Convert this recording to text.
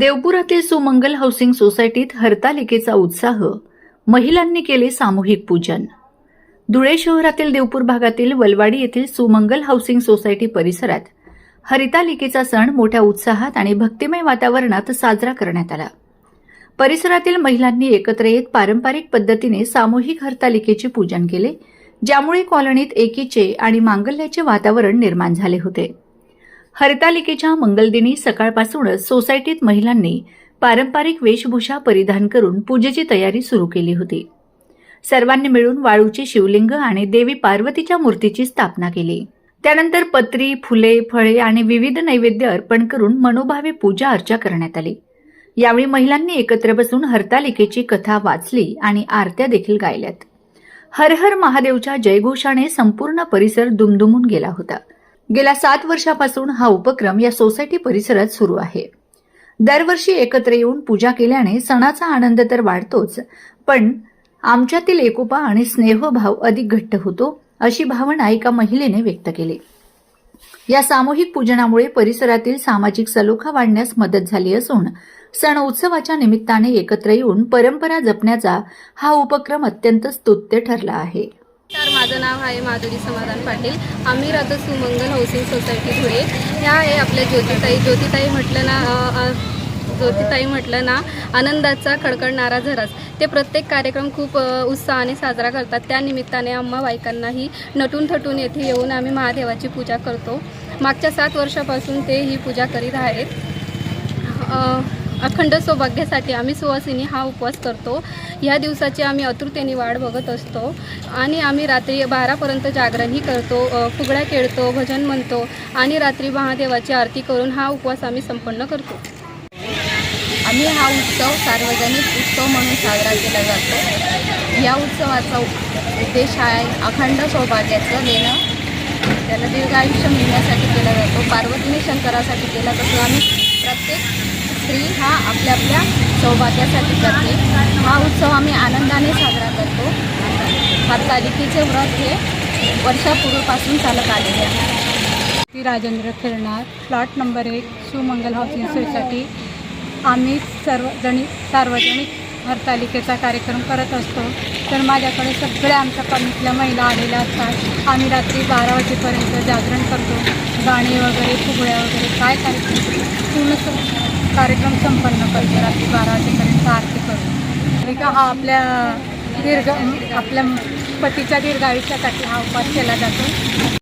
देवपुरातील सुमंगल housing सोसायटीत हरतालिकेचा उत्साह महिलांनी केले सामूहिक पूजन. धुळे शहरातील देवपूर भागातील वलवाडी येथील सुमंगल हाऊसिंग सोसायटी परिसरात हरितालिकेचा सण मोठ्या उत्साहात आणि भक्तिमय वातावरणात साजरा करण्यात आला. परिसरातील महिलांनी एकत्र येत पारंपरिक पद्धतीने सामूहिक हरतालिकेचे पूजन केले ज्यामुळे कॉलनीत एकीचे आणि मांगल्याचे वातावरण निर्माण झाले होते. हरतालिकेच्या मंगलदिनी सकाळपासूनच सोसायटीत महिलांनी पारंपरिक वेशभूषा परिधान करून पूजेची तयारी सुरू केली होती. सर्वांनी मिळून वाळूचे शिवलिंग आणि देवी पार्वतीच्या मूर्तीची स्थापना केली. त्यानंतर पत्री फुले फळे आणि विविध नैवेद्य अर्पण करून मनोभावे पूजा अर्चा करण्यात आली. यावेळी महिलांनी एकत्र बसून हरतालिकेची कथा वाचली आणि आरत्या देखील गायल्यात. हर हर महादेवच्या जयघोषाने संपूर्ण परिसर दुमदुमून गेला होता. गेल्या सात वर्षापासून हा उपक्रम या सोसायटी परिसरात सुरू आहे. दरवर्षी एकत्र येऊन पूजा केल्याने सणाचा आनंद तर वाढतोच पण आमच्यातील एकोपा आणि स्नेहभाव अधिक घट्ट होतो अशी भावना एका महिलेने व्यक्त केली. या सामूहिक पूजनामुळे परिसरातील सामाजिक सलोखा वाढण्यास मदत झाली असून सण उत्सवाच्या निमित्ताने एकत्र येऊन परंपरा जपण्याचा हा उपक्रम अत्यंत स्तुत्य ठरला आहे. तर माझं नाव आहे माधुरी समाधान पाटील. आम्ही राहतो सुमंगल हाऊसिंग सोसायटी धुळे ह्या आहे आपल्या ज्योतिताई. ज्योतिताई म्हटलं ना अ, अ, ज्योतिताई म्हटलं ना आनंदाचा खडखडणारा झरास. ते प्रत्येक कार्यक्रम खूप अ, उत्साहाने साजरा करतात. त्या निमित्ताने आम्हा बायकांनाही नटून थटून येथे येऊन आम्ही महादेवाची पूजा करतो. मागच्या सात वर्षापासून ते ही पूजा करीत आहेत. अ, अखंड सौभाग्यासाठी आम्ही सुवासिनी हा उपवास करतो. ह्या दिवसाची आम्ही आतुरतेने वाट बघत असतो आणि आम्ही रात्री बारापर्यंत जागरणही करतो फुगड्या खेळतो भजन म्हणतो आणि रात्री महादेवाची आरती करून हा उपवास आम्ही संपन्न करतो. आम्ही हा उत्सव सार्वजनिक उत्सव म्हणून साजरा केला जातो. या उत्सवाचा उद्देश आहे अखंड सौभाग्याचं देणं. त्याला दीर्घायुष्य मिळण्यासाठी केला जातो. पार्वतीने शंकरासाठी केला तसं आम्ही प्रत्येक स्त्री हा आपल्या आपल्या सौभाग्यासाठी करते हा उत्सव आम्ही आनंदाने साजरा करतो. हरतालिकेचे व्रत हे वर्षापूर्वीपासून चालत आलेले आहे. मी राजेंद्र फिरणार प्लॉट नंबर एक सुमंगल हाऊसिंग सोसायटी. आम्ही सर्वजणी सार्वजनिक हरतालिकेचा कार्यक्रम करत असतो. तर माझ्याकडे सगळ्या आमच्या कॉलनीतल्या महिला आलेल्या असतात. आम्ही रात्री बारा वाजेपर्यंत जागरण करतो. गाणे वगैरे फुगड्या वगैरे काय कार्यक्रम पूर्ण कार्यक्रम संपन्न करतो. रात्री बारा वाजेपर्यंत आरती करतो आणि का हा आपल्या दीर्घ आपल्या पतीच्या दीर्घ आयुष्यासाठी हा उपवास केला जातो.